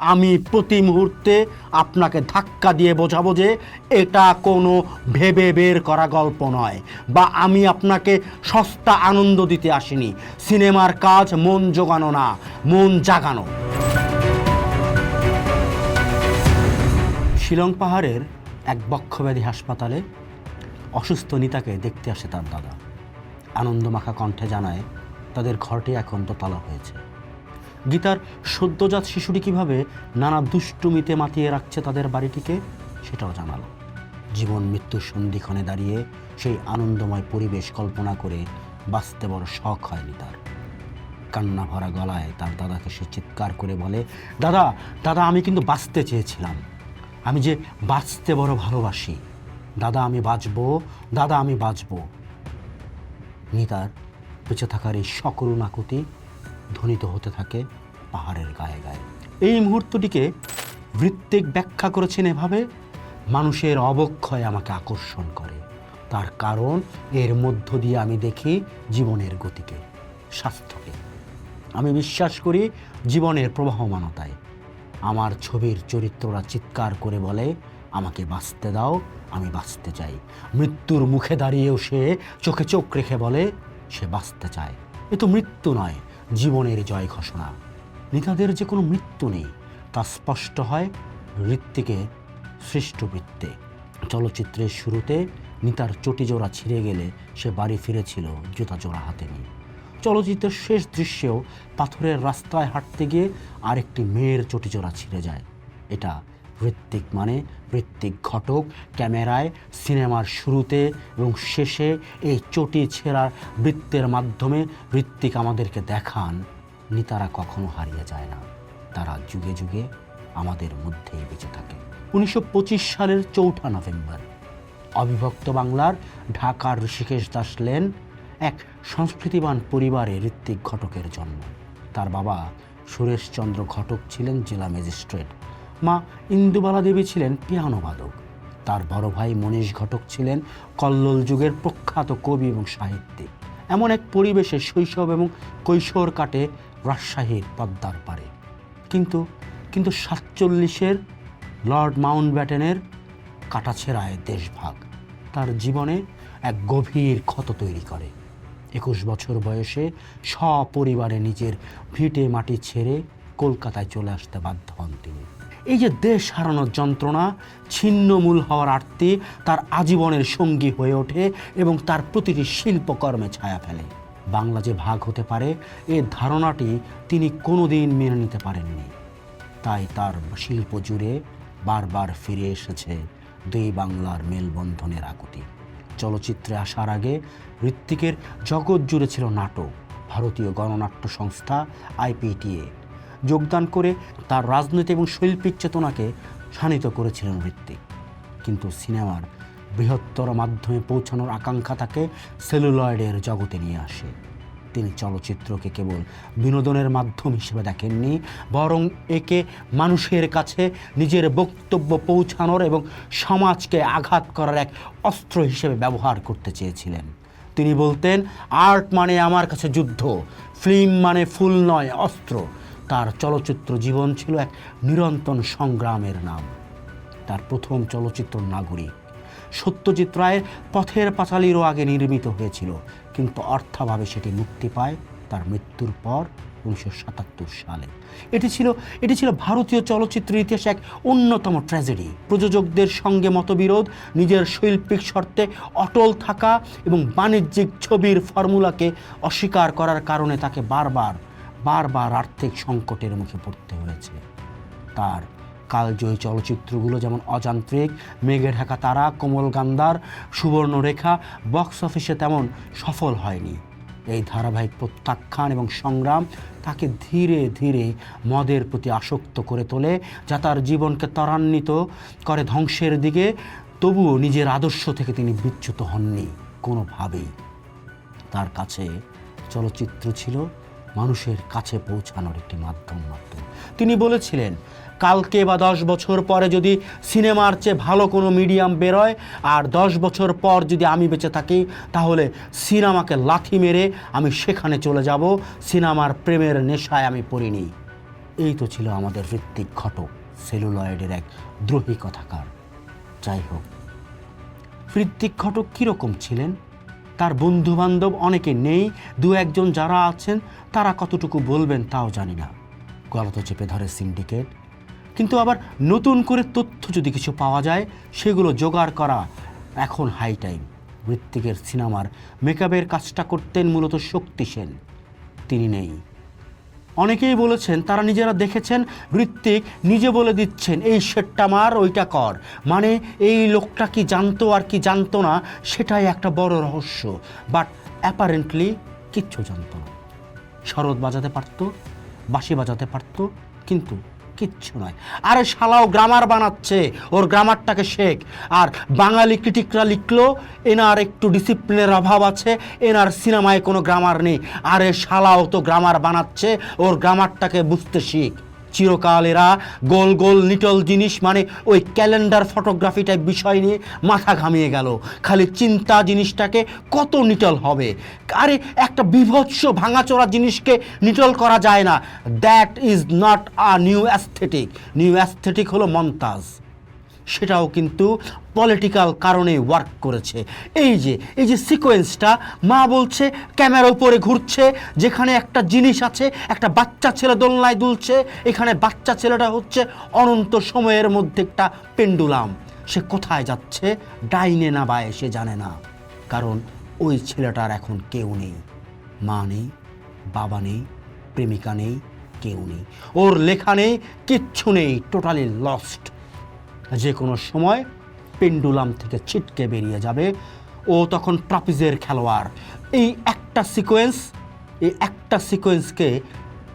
আমি প্রতি মুহূর্তে আপনাকে ধাক্কা দিয়ে বোঝাবো যে এটা কোনো ভেবে বের করা গল্প নয় বা আমি আপনাকে সস্তা আনন্দ দিতে আসিনি। সিনেমার কাজ মন জোগানো না, মন জাগানো। শিলং পাহাড়ের এক বক্ষব্যাধি হাসপাতালে অসুস্থ নিতাকে দেখতে আসে তার দাদা। আনন্দমাখা কণ্ঠে জানায়, তাদের ঘরটি এখন দোতলা হয়েছে। গীতার সদ্যজাত শিশুটি কীভাবে নানা দুষ্টুমিতে মাতিয়ে রাখছে তাদের বাড়িটিকে, সেটাও জানালো। জীবন মৃত্যুর সন্ধিক্ষণে দাঁড়িয়ে সেই আনন্দময় পরিবেশ কল্পনা করে বাঁচতে বড় শখ হয়নি তার। কান্না ভরা গলায় তার দাদাকে সে চিৎকার করে বলে, দাদা দাদা, আমি কিন্তু বাঁচতে চেয়েছিলাম। আমি যে বাঁচতে বড় ভালোবাসি। দাদা, আমি বাঁচবো, দাদা, আমি বাঁচবো। নিতার বেঁচে থাকার এই সকরুণ আকুতি ধ্বনিত হতে থাকে পাহাড়ের গায়ে গায়ে। এই মুহূর্তটিকে বৃত্তিক ব্যাখ্যা করেছেন এভাবে, মানুষের অবক্ষয় আমাকে আকর্ষণ করে। তার কারণ এর মধ্য দিয়ে আমি দেখি জীবনের গতিকে, স্বাস্থ্যকে। আমি বিশ্বাস করি জীবনের প্রবাহমানতায়। আমার ছবির চরিত্ররা চিৎকার করে বলে, আমাকে বাঁচতে দাও, আমি বাঁচতে চাই। মৃত্যুর মুখে দাঁড়িয়েও সে চোখে চোখ রেখে বলে, সে বাঁচতে চায়। এ তো মৃত্যু নয় জীবনের জয় ঘোষণা। নিতাদের যে কোনো মৃত্যু নেই, তা স্পষ্ট হয় ঋত্বিকের সৃষ্ট বৃত্তে। চলচ্চিত্রের শুরুতে নিতার চটি জোড়া ছিঁড়ে গেলে সে বাড়ি ফিরেছিল জুতা জোড়া হাতে নিয়ে। চলচ্চিত্রের শেষ দৃশ্যেও পাথরের রাস্তায় হাঁটতে গিয়ে আরেকটি মেয়ের চটিজোড়া ছিঁড়ে যায়। এটা ঋত্বিক মানে ঋত্বিক ঘটক ক্যামেরায় সিনেমার শুরুতে এবং শেষে এই চটি ছেঁড়ার বৃত্তের মাধ্যমে ঋত্বিক আমাদেরকে দেখান। নিতারা কখনো হারিয়ে যায় না। তারা যুগে যুগে আমাদের মধ্যেই বেঁচে থাকে। উনিশশো পঁচিশ সালের চৌঠা নভেম্বর, অবিভক্ত বাংলার ঢাকার ঋষিকেশ দাস লেন এক সংস্কৃতিবান পরিবারে ঋত্বিক ঘটকের জন্ম। তার বাবা সুরেশচন্দ্র ঘটক ছিলেন জেলা ম্যাজিস্ট্রেট। মা ইন্দুবালা দেবী ছিলেন পিয়ানো বাদক। তার বড় ভাই মনীষ ঘটক ছিলেন কল্লোল যুগের প্রখ্যাত কবি এবং সাহিত্যিক। এমন এক পরিবেশে শৈশব এবং কৈশোর কাটে রাজশাহীর পদ্মার পারে কিন্তু কিন্তু সাতচল্লিশের লর্ড মাউন্ট ব্যাটেনের কাটাছেড়ায় দেশভাগ তার জীবনে এক গভীর ক্ষত তৈরি করে। একুশ বছর বয়সে সপরিবারে নিজের ভিটে মাটি ছেড়ে কলকাতায় চলে আসতে বাধ্য হন তিনি। এই যে দেশ হারানোর যন্ত্রণা, ছিন্নমূল হওয়ার আর্তি তার আজীবনের সঙ্গী হয়ে ওঠে এবং তার প্রতিটি শিল্পকর্মে ছায়া ফেলে। বাংলা যে ভাগ হতে পারে, এ ধারণাটি তিনি কোনোদিন মেনে নিতে পারেননি। তাই তার শিল্প জুড়ে বারবার ফিরে এসেছে দুই বাংলার মেলবন্ধনের আকুতি। চলচ্চিত্রে আসার আগে ঋত্বিকের জগৎ জুড়ে ছিল নাটক। ভারতীয় গণনাট্য সংস্থা আইপিটিএ যোগদান করে তার রাজনৈতিক এবং শৈল্পিক চেতনাকে শানিত করেছিলেন ঋত্বিক। কিন্তু সিনেমার বৃহত্তর মাধ্যমে পৌঁছানোর আকাঙ্ক্ষা তাকে সেলুলয়েডের জগতে নিয়ে আসে। তিনি চলচ্চিত্রকে কেবল বিনোদনের মাধ্যম হিসেবে দেখেননি, বরং একে মানুষের কাছে নিজের বক্তব্য পৌঁছানোর এবং সমাজকে আঘাত করার এক অস্ত্র হিসেবে ব্যবহার করতে চেয়েছিলেন। তিনি বলতেন, আর্ট মানে আমার কাছে যুদ্ধ, ফিল্ম মানে ফুল নয়, অস্ত্র। তার চলচ্চিত্র জীবন ছিল এক নিরন্তন সংগ্রামের নাম। তার প্রথম চলচ্চিত্র নাগরিক। সত্যজিৎ রায়ের পথের পাঁচালিরও আগে নির্মিত হয়েছিল, কিন্তু অর্থাভাবে সেটি মুক্তি পায় তার মৃত্যুর পর উনিশশো সাতাত্তর সালে। এটি ছিল এটি ছিল ভারতীয় চলচ্চিত্র ইতিহাসে এক অন্যতম ট্র্যাজেডি। প্রযোজকদের সঙ্গে মতবিরোধ, নিজের শৈল্পিক শর্তে অটল থাকা এবং বাণিজ্যিক ছবির ফর্মুলাকে অস্বীকার করার কারণে তাকে বারবার বারবার আর্থিক সংকটের মুখে পড়তে হয়েছে। তার কালজয়ী চলচ্চিত্রগুলো যেমন অযান্ত্রিক, মেঘে ঢাকা তারা, কোমল গান্ধার, সুবর্ণরেখা, বক্স অফিসে তেমন সফল হয়নি। এই ধারাবাহিক প্রত্যাখ্যান এবং সংগ্রাম তাকে ধীরে ধীরে মদের প্রতি আসক্ত করে তোলে, যা তার জীবনকে ত্বরান্বিত করে ধ্বংসের দিকে, তবুও নিজের আদর্শ থেকে তিনি বিচ্যুত হননি কোনোভাবেই। তার কাছে চলচ্চিত্র ছিল মানুষের কাছে পৌঁছানোর একটি মাধ্যম মাত্র। তিনি বলেছিলেন, কালকে বা দশ বছর পরে যদি সিনেমার চেয়ে ভালো কোনো মিডিয়াম বেরোয়, আর দশ বছর পর যদি আমি বেঁচে থাকি, তাহলে সিনেমাকে লাথি মেরে আমি সেখানে চলে যাব, সিনেমার প্রেমের নেশায় আমি পড়িনি। এই তো ছিল আমাদের ঋত্বিক ঘটক, সেলুলয়েডের এক দ্রোহী কথাকার। যাই হোক ঋত্বিক ঘটক কীরকম ছিলেন? তার বন্ধুবান্ধব অনেকে নেই, দু একজন যারা আছেন, তারা কতটুকু বলবেন তাও জানি না। গলত চেপে ধরে সিন্ডিকেট। কিন্তু আবার নতুন করে তথ্য যদি কিছু পাওয়া যায়, সেগুলো জোগাড় করা এখন হাই টাইম ঋত্বিকের সিনেমার মেকআপের কাজটা করতেন মূলত শক্তি সেন। তিনি নেই। অনেকেই বলেছেন, তারা নিজেরা দেখেছেন ঋত্বিক নিজে বলে দিচ্ছেন, এই শেটটা মার, ওইটা কর। মানে এই লোকটা কি জানতো আর কি জানতো না, সেটাই একটা বড় রহস্য। বাট অ্যাপারেন্টলি কিচ্ছু জানতো না। শরৎ বাজাতে পারতো, বাঁশি বাজাতে পারতো, কিন্তু কিচ্ছু নয়। আরে শালাও গ্রামার বানাচ্ছে, ওর গ্রামারটাকে শেখ। আর বাঙালি ক্রিটিকরা লিখলো, এনার একটু ডিসিপ্লিনের অভাব আছে, এনার সিনেমায় কোনো গ্রামার নেই। আরে শালাও তো গ্রামার বানাচ্ছে, ওর গ্রামারটাকে বুঝতে শিখ। চিরকাল এরা গোল গোল নিটল জিনিস মানে ওই ক্যালেন্ডার ফটোগ্রাফি টাইপ বিষয় নিয়ে মাথা ঘামিয়ে গেল। খালি চিন্তা জিনিসটাকে কত নিটল হবে? আরে, একটা বিভৎস ভাঙাচোরা জিনিসকে নিটল করা যায় না। That is not a new aesthetic new aesthetic হলো মন্তাজ সেটাও কিন্তু পলিটিক্যাল কারণে ওয়ার্ক করেছে। এই যে এই যে সিকোয়েন্সটা মা বলছে ক্যামেরা উপরে ঘুরছে, যেখানে একটা জিনিস আছে, একটা বাচ্চা ছেলে দোলনায় দুলছে, এখানে বাচ্চা ছেলেটা হচ্ছে অনন্ত সময়ের মধ্যে একটা পেন্ডুলাম। সে কোথায় যাচ্ছে? ডাইনে না বায়ে সে জানে না। কারণ ওই ছেলেটার এখন কেউ নেই। মা নেই, বাবা নেই, প্রেমিকা নেই, কেউ নেই। ওর লেখা নেই, কিচ্ছু নেই টোটালি লস্ট যে কোনো সময় পেন্ডুলাম থেকে ছিটকে বেরিয়ে যাবে। ও তখন ট্রাপিজের খেলোয়াড়। এই একটা সিকোয়েন্স, এই একটা সিকোয়েন্সকে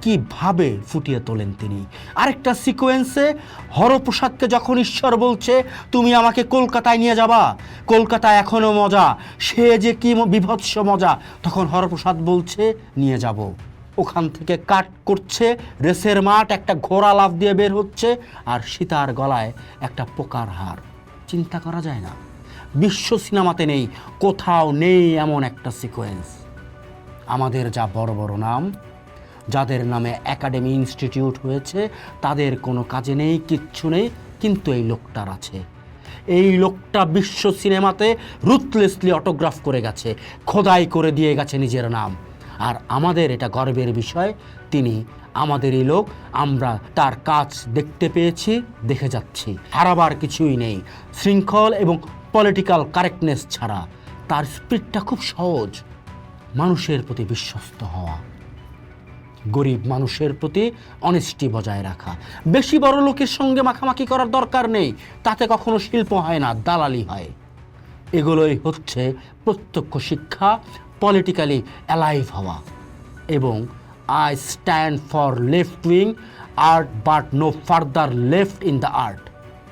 কীভাবে ফুটিয়ে তোলেন তিনি? আরেকটা সিকোয়েন্সে হরপ্রসাদকে যখন ঈশ্বর বলছে, তুমি আমাকে কলকাতায় নিয়ে যাবা? কলকাতায় এখনও মজা। সে যে কি বিভৎস মজা। তখন হরপ্রসাদ বলছে, নিয়ে যাব। ওখান থেকে কাট করছে, রেসের মাঠ, একটা ঘোড়া লাফ দিয়ে বের হচ্ছে, আর সীতার গলায় একটা পোকার হার চিন্তা করা যায় না। বিশ্ব সিনেমাতে নেই, কোথাও নেই এমন একটা সিকোয়েন্স। আমাদের যা বড় বড় নাম, যাদের নামে একাডেমি ইনস্টিটিউট হয়েছে, তাদের কোনো কাজে নেই, কিচ্ছু নেই, কিন্তু এই লোকটার আছে। এই লোকটা বিশ্ব সিনেমাতে রুথলেসলি অটোগ্রাফ করে গেছে, খোদাই করে দিয়ে গেছে নিজের নাম। আর আমাদের এটা গর্বের বিষয়, তিনি আমাদেরই লোক, আমরা তার কাজ দেখতে পেয়েছি, দেখে যাচ্ছি। হারাবার কিছুই নেই। শৃঙ্খল এবং পলিটিক্যাল কারেক্টনেস ছাড়া তার স্পিডটা খুব সহজ। মানুষের প্রতি বিশ্বস্ত হওয়া। গরিব মানুষের প্রতি অনেস্টি বজায় রাখা। বেশি বড় লোকের সঙ্গে মাখামাখি করার দরকার নেই। তাতে কখনো শিল্প হয় না, দালালি হয়। এগুলোই হচ্ছে প্রত্যক্ষ শিক্ষা পলিটিক্যালি অ্যালাইভ হওয়া এবং I stand for left wing art but no further left in the art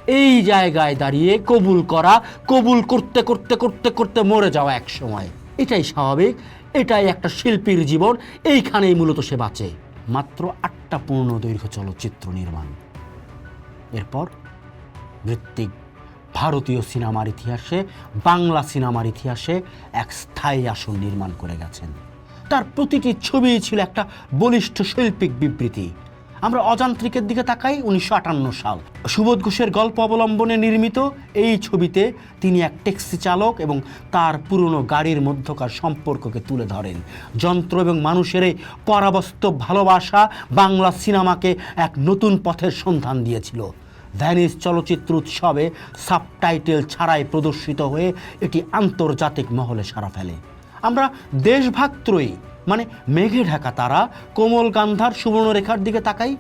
এই জায়গায় দাঁড়িয়ে কবুল করা, কবুল করতে করতে করতে করতে মরে যাওয়া এক সময়। এটাই স্বাভাবিক, এটাই একটা শিল্পীর জীবন, এইখানেই মূলত সে বাঁচে। মাত্র আটটা পূর্ণ দৈর্ঘ্য চলচ্চিত্র নির্মাণ। এরপর ঋত্বিক ভারতীয় সিনেমার ইতিহাসে, বাংলা সিনেমার ইতিহাসে এক স্থায়ী আসন নির্মাণ করে গেছেন। তার প্রতিটি ছবি ছিল একটা বলিষ্ঠ শৈল্পিক বিবৃতি। আমরা অযান্ত্রিকের দিকে তাকাই, উনিশশো আটান্ন সাল। সুবোধ ঘোষের গল্প অবলম্বনে নির্মিত এই ছবিতে তিনি এক ট্যাক্সি চালক এবং তার পুরনো গাড়ির মধ্যকার সম্পর্ককে তুলে ধরেন। যন্ত্র এবং মানুষের এই পরাবস্তব ভালোবাসা বাংলা সিনেমাকে এক নতুন পথের সন্ধান দিয়েছিল। ভ্যানিস চলচ্চিত্র উৎসবে সাবটাইটেল ছাড়াই প্রদর্শিত হয়ে এটি আন্তর্জাতিক মহলে সারা ফেলে। আমরা দেশভাগত্রয়ী মানে মেঘে ঢাকা তারা, কোমল গান্ধার সুবর্ণরেখার দিকে তাকাই।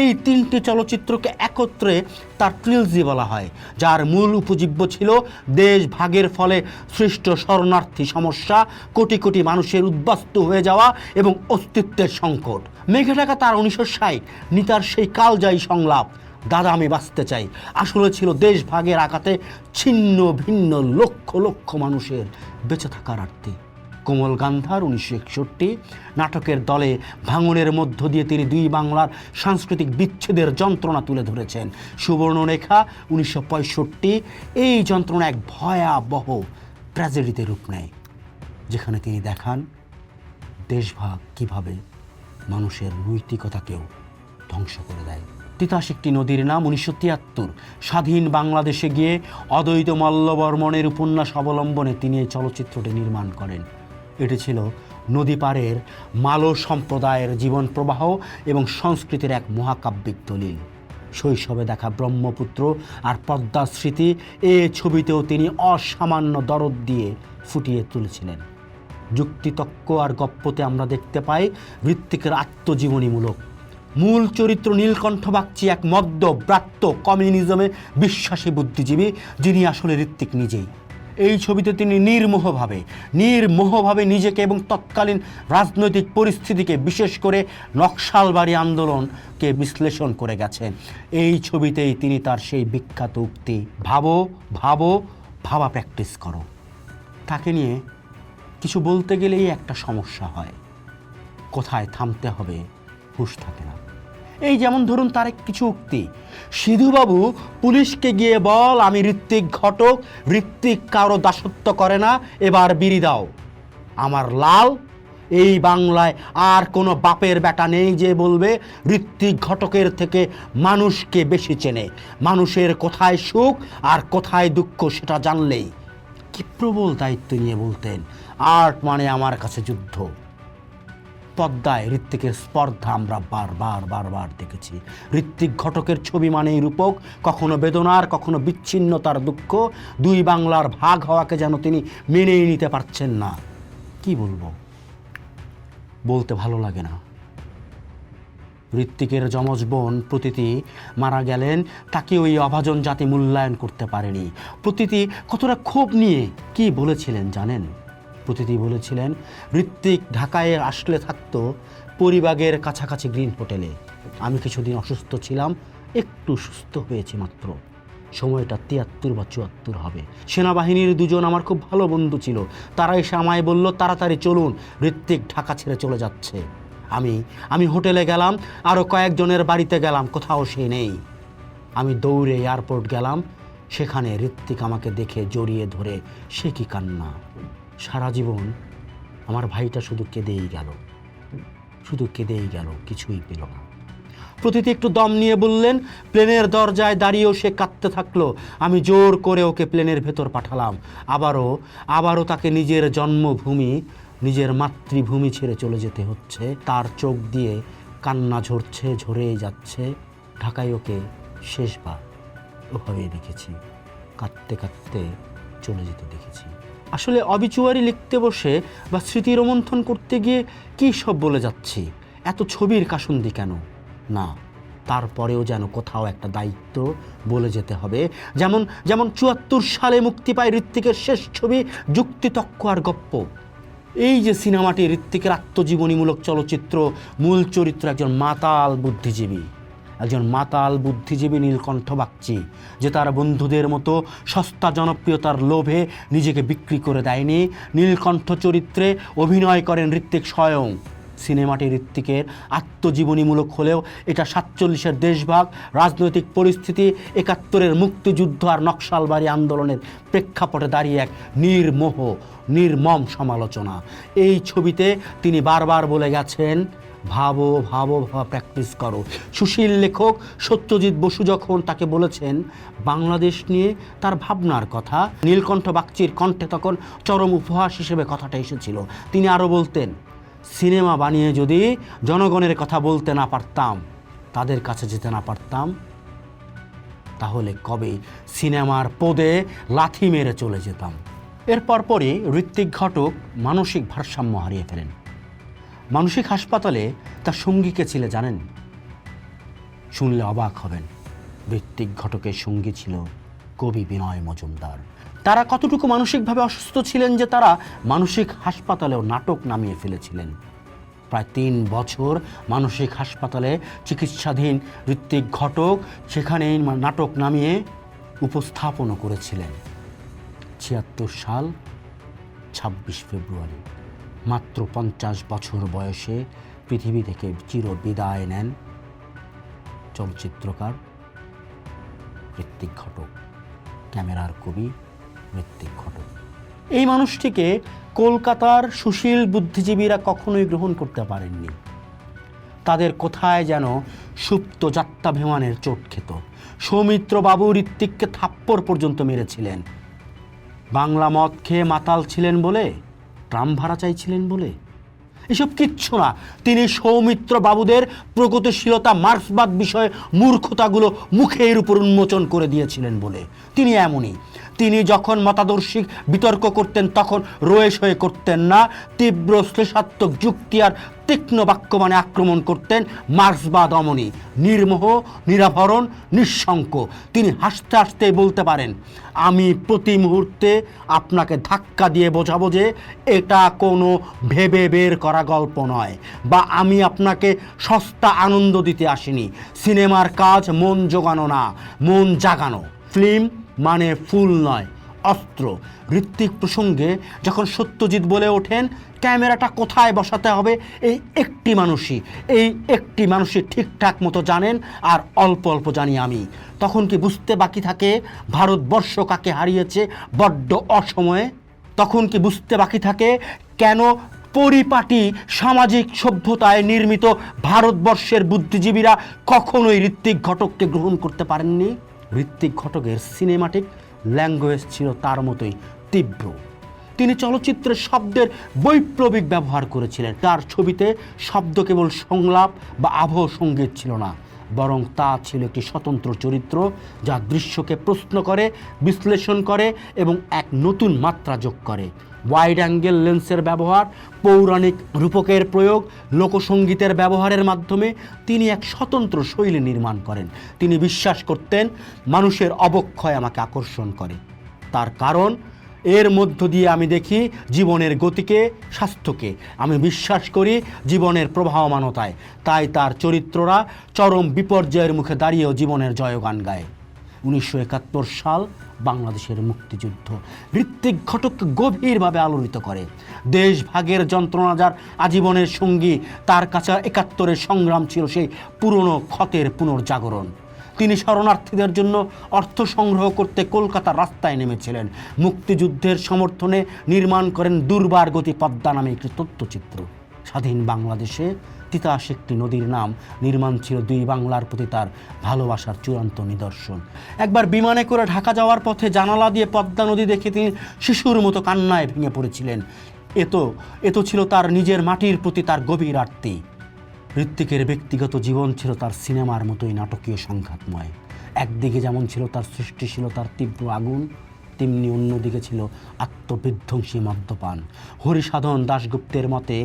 এই তিনটি চলচ্চিত্রকে একত্রে তার ট্রিলজি বলা হয়, যার মূল উপজীব্য ছিল দেশ ভাগের ফলে সৃষ্ট শরণার্থী সমস্যা, কোটি কোটি মানুষের উদ্বাস্ত হয়ে যাওয়া এবং অস্তিত্বের সংকট। মেঘে ঢাকা তার উনিশশো ষাট, নিতার সেই কালজায়ী সংলাপ দাদা, আমি বাঁচতে চাই। আসলে ছিল দেশ ভাগের আঘাতে ছিন্ন ভিন্ন লক্ষ লক্ষ মানুষের বেঁচে থাকার আর্থে। কোমল গান্ধার উনিশশো একষট্টি নাটকের দলে ভাঙনের মধ্য দিয়ে তিনি দুই বাংলার সাংস্কৃতিক বিচ্ছেদের যন্ত্রণা তুলে ধরেছেন। সুবর্ণরেখা উনিশশো পঁয়ষট্টি, এই যন্ত্রণা এক ভয়াবহ ট্র্যাজেডিতে রূপ নেয়, যেখানে তিনি দেখান দেশভাগ কীভাবে মানুষের নৈতিকতাকেও ধ্বংস করে দেয়। তিতাস একটি নদীর নাম উনিশশো তিয়াত্তর। স্বাধীন বাংলাদেশে গিয়ে অদ্বৈত মল্লবর্মণের উপন্যাস অবলম্বনে তিনি এই চলচ্চিত্রটি নির্মাণ করেন। এটি ছিল নদী পাড়ের মালো সম্প্রদায়ের জীবন প্রবাহ এবং সংস্কৃতির এক মহাকাব্যিক দলিল। শৈশবে দেখা ব্রহ্মপুত্র আর পদ্মা স্মৃতি, এ ছবিতেও তিনি অসামান্য দরদ দিয়ে ফুটিয়ে তুলেছিলেন। যুক্তিতক্ক আর গপ্পতে আমরা দেখতে পাই ঋত্বিকের আত্মজীবনীমূলক মূল চরিত্র নীলকণ্ঠ বাগচি এক মদ্য, ব্রাত্য কমিউনিজমে বিশ্বাসী বুদ্ধিজীবী, যিনি আসলে ঋত্বিক নিজেই। এই ছবিতে তিনি নির্মোহভাবে নির্মোহভাবে নিজেকে এবং তৎকালীন রাজনৈতিক পরিস্থিতিকে বিশেষ করে নকশালবাড়ি আন্দোলনকে বিশ্লেষণ করে গেছেন। এই ছবিতেই তিনি তার সেই বিখ্যাত উক্তি, ভাবো ভাবো, ভাবা প্র্যাকটিস করো। তাকে নিয়ে কিছু বলতে গেলেই একটা সমস্যা হয়। কোথায় থামতে হবে, হুঁশ থাকে না। এই যেমন ধরুন তার এক কিছু উক্তি। সিধুবাবু পুলিশকে গিয়ে বল, আমি ঋত্বিক ঘটক, ঋত্বিক কারও দাসত্ব করে না, এবার বিড়ি দাও। আমার লাল, এই বাংলায় আর কোনো বাপের বেটা নেই যে বলবে, ঋত্বিক ঘটকের থেকে মানুষকে বেশি চেনে। মানুষের কোথায় সুখ আর কোথায় দুঃখ সেটা জানলেই কি প্রবল দায়িত্ব নিয়ে বলতেন। আর্ট মানে আমার কাছে যুদ্ধ। পদ্মায় ঋত্বিকের স্পর্ধা আমরা বারবার বারবার দেখেছি। ঋত্বিক ঘটকের ছবি মানেই রূপক, কখনো বেদনার, কখনো বিচ্ছিন্নতার দুঃখ। দুই বাংলার ভাগ হওয়াকে যেন তিনি মেনেই নিতে পারছেন না। কি বলব? বলতে ভালো লাগে না। ঋত্বিকের যমজ বোন প্রতীতি মারা গেলেন, তাকে ওই অভাজন জাতি মূল্যায়ন করতে পারেনি। প্রতীতি কতটা ক্ষোভ নিয়ে কি বলেছিলেন জানেন? প্রতীতি বলেছিলেন, ঋত্বিক ঢাকায় আসলে থাকতো পরিবাগের কাছাকাছি গ্রিন হোটেলে। আমি কিছুদিন অসুস্থ ছিলাম, একটু সুস্থ হয়েছি মাত্র। সময়টা তিয়াত্তর বা চুয়াত্তর হবে। সেনাবাহিনীর দুজন আমার খুব ভালো বন্ধু ছিল। তারা এসে আমায় বলল, তাড়াতাড়ি চলুন, ঋত্বিক ঢাকা ছেড়ে চলে যাচ্ছে। আমি আমি হোটেলে গেলাম আরও কয়েকজনের বাড়িতে গেলাম, কোথাও সে নেই। আমি দৌড়ে এয়ারপোর্ট গেলাম, সেখানে ঋত্বিক আমাকে দেখে জড়িয়ে ধরে, সে কি কান্না? সারা জীবন আমার ভাইটা শুধু কেঁদেই গেল। শুধু কেঁদেই গেল, কিছুই পেল না। প্রতিটি একটু দম নিয়ে বললেন, প্লেনের দরজায় দাঁড়িয়েও সে কাঁদতে থাকল। আমি জোর করে ওকে প্লেনের ভেতর পাঠালাম। আবারও আবারও তাকে নিজের জন্মভূমি, নিজের মাতৃভূমি ছেড়ে চলে যেতে হচ্ছে। তার চোখ দিয়ে কান্না ঝরছে, ঝরেই যাচ্ছে। ঢাকায় ওকে শেষবার ওভাবেই দেখেছি। কাঁদতে কাঁদতে চলে যেতে দেখেছি। আসলে অবিচুয়ারি লিখতে বসে বা স্মৃতি রোমন্থন করতে গিয়ে কী সব বলে যাচ্ছি? এত ছবির কাসুন্দি কেন? না, তারপরেও যেন কোথাও একটা দায়িত্ব বলে যেতে হবে। যেমন যেমন চুয়াত্তর সালে মুক্তি পায় ঋত্বিকের শেষ ছবি যুক্তিতক্ক আর গপ্প। এই যে সিনেমাটি ঋত্বিকের আত্মজীবনীমূলক চলচ্চিত্র, মূল চরিত্র একজন মাতাল বুদ্ধিজীবী। একজন মাতাল বুদ্ধিজীবী নীলকণ্ঠ বাগচি, যে তার বন্ধুদের মতো সস্তা জনপ্রিয়তার লোভে নিজেকে বিক্রি করে দেয়নি। নীলকণ্ঠ চরিত্রে অভিনয় করেন ঋত্বিক স্বয়ং। সিনেমাটি ঋত্বিকের আত্মজীবনীমূলক হলেও এটা সাতচল্লিশের দেশভাগ, রাজনৈতিক পরিস্থিতি, একাত্তরের মুক্তিযুদ্ধ আর নকশালবাড়ি আন্দোলনের প্রেক্ষাপটে দাঁড়িয়ে এক নির্মোহ, নির্মম সমালোচনা। এই ছবিতে তিনি বারবার বলে গেছেন ভাবো ভাবো, ভাবা প্র্যাকটিস করো। সুশীল লেখক সত্যজিৎ বসু যখন তাকে বলেছেন, বাংলাদেশ নিয়ে তার ভাবনার কথা, নীলকণ্ঠ বাগচির কণ্ঠে তখন চরম উপহাস হিসেবে কথাটা এসেছিল। তিনি আরও বলতেন, সিনেমা বানিয়ে যদি জনগণের কথা বলতে না পারতাম, তাদের কাছে যেতে না পারতাম, তাহলে কবে সিনেমার পদে লাথি মেরে চলে যেতাম? এরপর পরই ঋত্বিক ঘটক মানসিক ভারসাম্য হারিয়ে ফেলেন। মানসিক হাসপাতালে তার সঙ্গীকে ছিল, জানেন? শুনলে অবাক হবেন। ঋত্বিক ঘটকের সঙ্গী ছিল কবি বিনয় মজুমদার। তারা কতটুকু মানসিকভাবে অসুস্থ ছিলেন যে তারা মানসিক হাসপাতালেও নাটক নামিয়ে ফেলেছিলেন? প্রায় তিন বছর মানসিক হাসপাতালে চিকিৎসাধীন ঋত্বিক ঘটক সেখানেই নাটক নামিয়ে উপস্থাপনও করেছিলেন। ছিয়াত্তর সাল ছাব্বিশ ফেব্রুয়ারি। মাত্র পঞ্চাশ বছর বয়সে পৃথিবী থেকে চির বিদায় নেন চলচ্চিত্রকার ঋত্বিক ঘটক, ক্যামেরার কবি ঋত্বিক ঘটক। এই মানুষটিকে কলকাতার সুশীল বুদ্ধিজীবীরা কখনোই গ্রহণ করতে পারেননি। তাদের কোথায় যেন সুপ্ত যাত্রাভিমানের চোট খেত। সৌমিত্র বাবু ঋত্বিককে থাপ্পড় পর্যন্ত মেরেছিলেন। বাংলা মদ খেয়ে মাতাল ছিলেন বলে ট্রাম ভাড়া চাইছিলেন বলে? এসব কিচ্ছু না। তিনি সৌমিত্র বাবুদের প্রগতিশীলতা মার্ক্সবাদ বিষয়ে মূর্খতাগুলো মুখের উপর উন্মোচন করে দিয়েছিলেন বলে। তিনি এমনই। তিনি যখন মতাদর্শিক বিতর্ক করতেন, তখন রয়েস হয়ে করতেন না। তীব্র শ্লেষাত্মক যুক্তি আর তীক্ষ্ণ বাক্যমানে আক্রমণ করতেন মার্ক্সবাদ অমনি নির্মোহ, নিরাভরণ, নিঃশঙ্ক। তিনি হাসতে হাসতে বলতে পারেন, আমি প্রতি মুহূর্তে আপনাকে ধাক্কা দিয়ে বোঝাবো যে এটা কোনো ভেবে বের করা গল্প নয় বা আমি আপনাকে সস্তা আনন্দ দিতে আসিনি। সিনেমার কাজ মন জোগানো না, মন জাগানো। ফিল্ম মানে ফুল নয়, অস্ত্র। ঋত্বিক প্রসঙ্গে যখন সত্যজিৎ বলে ওঠেন, ক্যামেরাটা কোথায় বসাতে হবে? এই একটি মানুষই, এই একটি মানুষই ঠিকঠাক মতো জানেন, আর অল্প অল্প জানি আমি। তখন কি বুঝতে বাকি থাকে, ভারতবর্ষ কাকে হারিয়েছে বড্ড অসময়ে? তখন কি বুঝতে বাকি থাকে, কেন পরিপাটি সামাজিক সভ্যতায় নির্মিত ভারতবর্ষের বুদ্ধিজীবীরা কখনোই ঋত্বিক ঘটককে গ্রহণ করতে পারেননি? ঋত্বিক ঘটকের সিনেমাটিক ল্যাঙ্গুয়েজ ছিল তার মতোই তীব্র। তিনি চলচ্চিত্রের শব্দের বৈপ্লবিক ব্যবহার করেছিলেন। তার ছবিতে শব্দ কেবল সংলাপ বা আবহ সংগীত ছিল না, বরং তা ছিল একটি স্বতন্ত্র চরিত্র যা দৃশ্যকে প্রশ্ন করে, বিশ্লেষণ করে এবং এক নতুন মাত্রা যোগ করে। ওয়াইড অ্যাঙ্গেল লেন্সের ব্যবহার, পৌরাণিক রূপকের প্রয়োগ লোকসঙ্গীতের ব্যবহারের মাধ্যমে তিনি এক স্বতন্ত্র শৈলী নির্মাণ করেন। তিনি বিশ্বাস করতেন, মানুষের অবক্ষয় আমাকে আকর্ষণ করে। তার কারণ, এর মধ্য দিয়ে আমি দেখি জীবনের গতিকে, স্বাস্থ্যকে। আমি বিশ্বাস করি জীবনের প্রবাহমানতায়। তাই তার চরিত্ররা চরম বিপর্যয়ের মুখে দাঁড়িয়েও জীবনের জয়গান গায়। উনিশশো একাত্তর সাল বাংলাদেশের মুক্তিযুদ্ধ। ঋত্বিক ঘটককে গভীরভাবে আলোড়িত করে। দেশভাগের যন্ত্রণা যার আজীবনের সঙ্গী, তার কাছে একাত্তরের সংগ্রাম ছিল সেই পুরনো ক্ষতের পুনর্জাগরণ। তিনি শরণার্থীদের জন্য অর্থ সংগ্রহ করতে কলকাতার রাস্তায় নেমেছিলেন। মুক্তিযুদ্ধের সমর্থনে নির্মাণ করেন দুর্বার গতি পদ্মা নামে একটি তথ্যচিত্র। স্বাধীন বাংলাদেশে তিতাস একটি নদীর নাম নির্মাণ ছিল দুই বাংলার প্রতি তার ভালোবাসার চূড়ান্ত নিদর্শন। একবার বিমানে করে ঢাকা যাওয়ার পথে জানালা দিয়ে পদ্মা নদী দেখে তিনি শিশুর মতো কান্নায় ভেঙে পড়েছিলেন। এ তো এ তো ছিল তার নিজের মাটির প্রতি তার গভীর আর্তি ঋত্বিকের ব্যক্তিগত জীবন ছিল তার সিনেমার মতোই নাটকীয় সংঘাতময়। একদিকে যেমন ছিল তার সৃষ্টিশীলতার তীব্র আগুন তেমনি অন্যদিকে ছিল আত্মবিধ্বংসী মদ্যপান। হরিসাধন দাশগুপ্তের মতে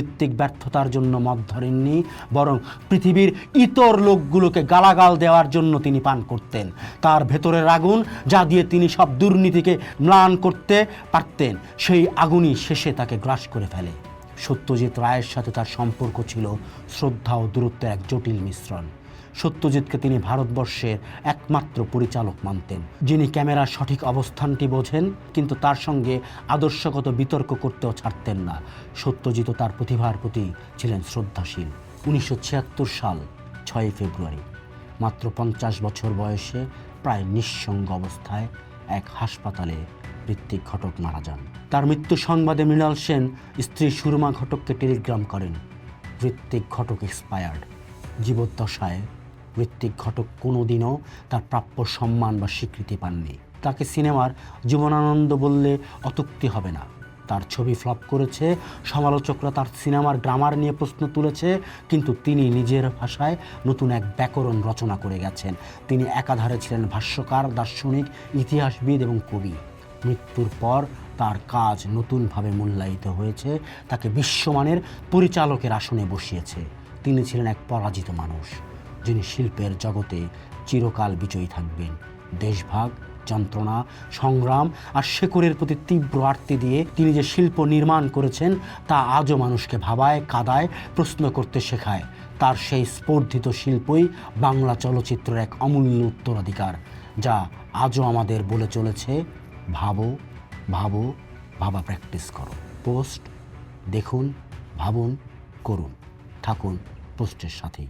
ঋত্বিক ব্যর্থতার জন্য মদ ধরেননি, বরং পৃথিবীর ইতর লোকগুলোকে গালাগাল দেওয়ার জন্য তিনি পান করতেন। তার ভেতরের আগুন, যা দিয়ে তিনি সব দুর্নীতিকে ম্লান করতে পারতেন, সেই আগুনই শেষে তাকে গ্রাস করে ফেলে। সত্যজিৎ রায়ের সাথে তার সম্পর্ক ছিল শ্রদ্ধা ও দূরত্বের এক জটিল মিশ্রণ। সত্যজিৎকে তিনি ভারতবর্ষের একমাত্র পরিচালক মানতেন। যিনি ক্যামেরার সঠিক অবস্থানটি বোঝেন, কিন্তু তার সঙ্গে আদর্শগত বিতর্ক করতেও ছাড়তেন না। সত্যজিৎ তার প্রতিভার প্রতি ছিলেন শ্রদ্ধাশীল। উনিশশো ছিয়াত্তর সাল ছয়ই ফেব্রুয়ারি। মাত্র পঞ্চাশ বছর বয়সে প্রায় নিঃসঙ্গ অবস্থায় এক হাসপাতালে ঋত্বিক ঘটক মারা যান। তার মৃত্যু সংবাদে মৃণাল সেন স্ত্রী সুরমা ঘটককে টেলিগ্রাম করেন। ঋত্বিক ঘটক এক্সপায়ার্ড জীবদ্দশায় ঋত্বিক ঘটক কোনোদিনও তার প্রাপ্য সম্মান বা স্বীকৃতি পাননি। তাকে সিনেমার জীবনানন্দ বললে অতুক্তি হবে না। তার ছবি ফ্লপ করেছে, সমালোচকরা তার সিনেমার গ্রামার নিয়ে প্রশ্ন তুলেছে, কিন্তু তিনি নিজের ভাষায় নতুন এক ব্যাকরণ রচনা করে গেছেন। তিনি একাধারে ছিলেন ভাষ্যকার, দার্শনিক, ইতিহাসবিদ এবং কবি। মৃত্যুর পর তার কাজ নতুনভাবে মূল্যায়িত হয়েছে, তাকে বিশ্বমানের পরিচালকের আসনে বসিয়েছে। তিনি ছিলেন এক পরাজিত মানুষ। যিনি শিল্পের জগতে চিরকাল বিজয়ী থাকবেন। দেশভাগ, যন্ত্রণা, সংগ্রাম আর শেকড়ের প্রতি তীব্র আর্তি দিয়ে তিনি যে শিল্প নির্মাণ করেছেন, তা আজও মানুষকে ভাবায়, কাদায়, প্রশ্ন করতে শেখায়। তার সেই স্পর্ধিত শিল্পই বাংলা চলচ্চিত্রের এক অমূল্য উত্তরাধিকার, যা আজও আমাদের বলে চলেছে, ভাবো ভাবো, ভাবা প্র্যাকটিস করো। পোস্ট দেখুন, ভাবুন, করুন। থাকুন পোস্টের সাথেই।